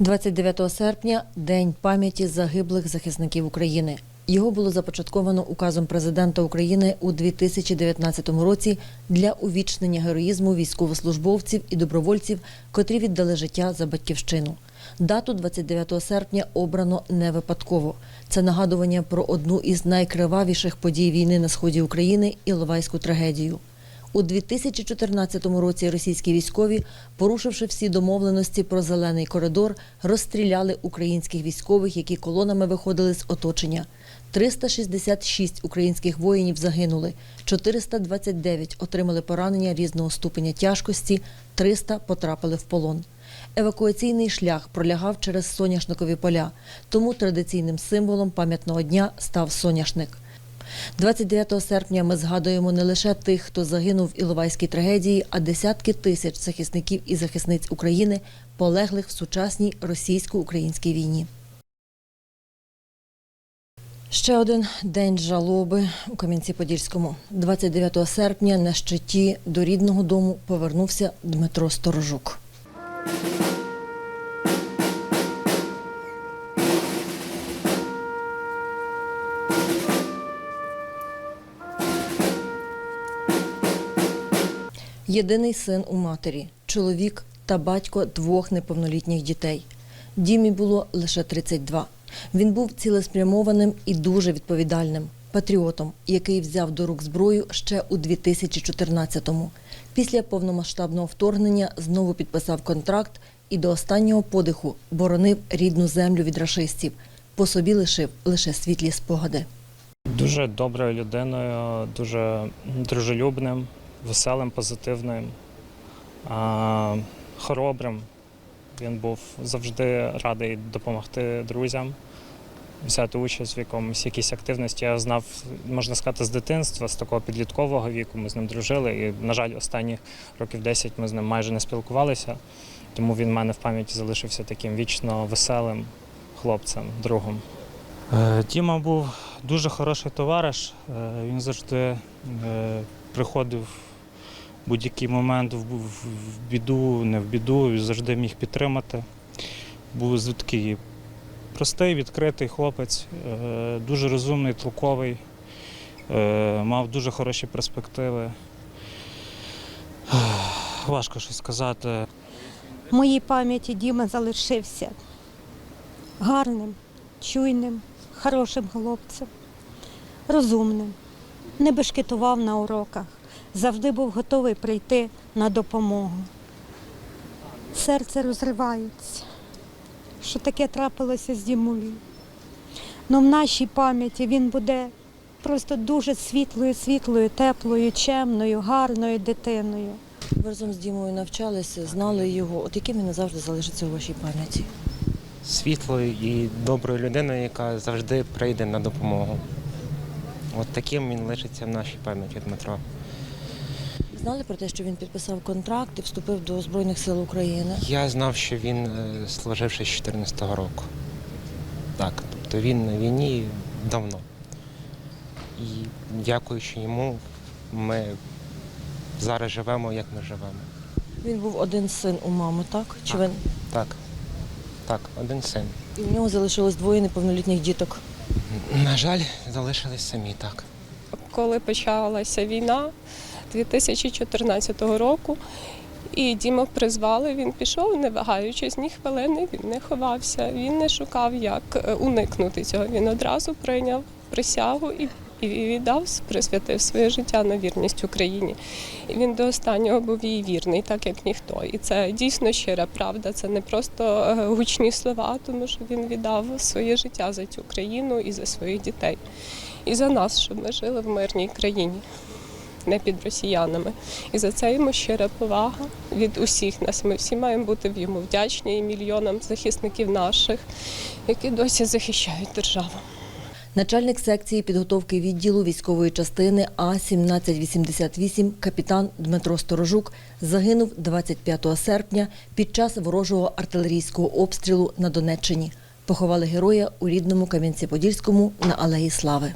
29 серпня День пам'яті загиблих захисників України. Його було започатковано указом президента України у 2019 році для увічнення героїзму військовослужбовців і добровольців, котрі віддали життя за батьківщину. Дату 29 серпня обрано не випадково. Це нагадування про одну із найкривавіших подій війни на сході України Іловайську трагедію. У 2014 році російські військові, порушивши всі домовленості про зелений коридор, розстріляли українських військових, які колонами виходили з оточення. 366 українських воїнів загинули, 429 отримали поранення різного ступеня тяжкості, 300 потрапили в полон. Евакуаційний шлях пролягав через соняшникові поля, тому традиційним символом пам'ятного дня став соняшник. 29 серпня ми згадуємо не лише тих, хто загинув в Іловайській трагедії, а десятки тисяч захисників і захисниць України, полеглих в сучасній російсько-українській війні. Ще один день жалоби у Кам'янці-Подільському. 29 серпня на щиті до рідного дому повернувся Дмитро Сторожук. Єдиний син у матері, чоловік та батько двох неповнолітніх дітей. Дімі було лише 32. Він був цілеспрямованим і дуже відповідальним патріотом, який взяв до рук зброю ще у 2014-му. Після повномасштабного вторгнення знову підписав контракт і до останнього подиху боронив рідну землю від рашистів. По собі лишив лише світлі спогади. Дуже доброю людиною, дуже дружелюбним, веселим, позитивним, хоробрим. Він був завжди радий допомогти друзям, взяти участь в якомусь якійсь активності. Я знав, можна сказати, з дитинства, з такого підліткового віку. Ми з ним дружили. І, на жаль, останні років 10 ми з ним майже не спілкувалися. Тому він в мене в пам'яті залишився таким вічно веселим хлопцем, другом. Е, Діма був дуже хороший товариш. Е, Він завжди е, приходив будь-який момент в біду, не в біду, завжди міг підтримати. Був з- такий простий, відкритий хлопець, е, дуже розумний, толковий, е, мав дуже хороші перспективи. Важко щось сказати. В моїй пам'яті Діма залишився гарним, чуйним, хорошим хлопцем, розумним, не бешкетував на уроках, завжди був готовий прийти на допомогу. Серце розривається, що таке трапилося з Дімою. Ну, в нашій пам'яті він буде просто дуже світлою, світлою, теплою, чемною, гарною дитиною. Ви разом з Дімою навчалися, знали його. От яким він назавжди залишиться у вашій пам'яті? світлою і доброю людиною, яка завжди прийде на допомогу. От таким він лишиться в нашій пам'яті Дмитро. Знали про те, що він підписав контракт і вступив до Збройних сил України. Я знав, що він е, служив ще з 14-го року. Так, тобто він на війні давно. І дякуючи йому, ми зараз живемо, як ми живемо. Він був один син у мами, так? Чи Так. він Так, так, один син. і в нього залишилось двоє неповнолітніх діток. На жаль, залишились самі так. коли почалася війна 2014 року. І Діму призвали, він пішов, не вагаючись ні хвилини, він не ховався, він не шукав, як е, уникнути цього. Він одразу прийняв присягу і, і віддав, присвятив своє життя на вірність Україні. І він до останнього був їй вірний, так як ніхто. І це дійсно щира правда. Це не просто е, гучні слова, тому що він віддав своє життя за цю країну і за своїх дітей, і за нас, щоб ми жили в мирній країні не під росіянами. І за це йому щира повага від усіх нас. Ми всі маємо бути йому вдячні і мільйонам захисників наших, які досі захищають державу. Начальник секції підготовки відділу військової частини А-1788 капітан Дмитро Сторожук загинув 25 серпня під час ворожого артилерійського обстрілу на Донеччині. Поховали героя у рідному Кам'янці-Подільському на Алеї Слави.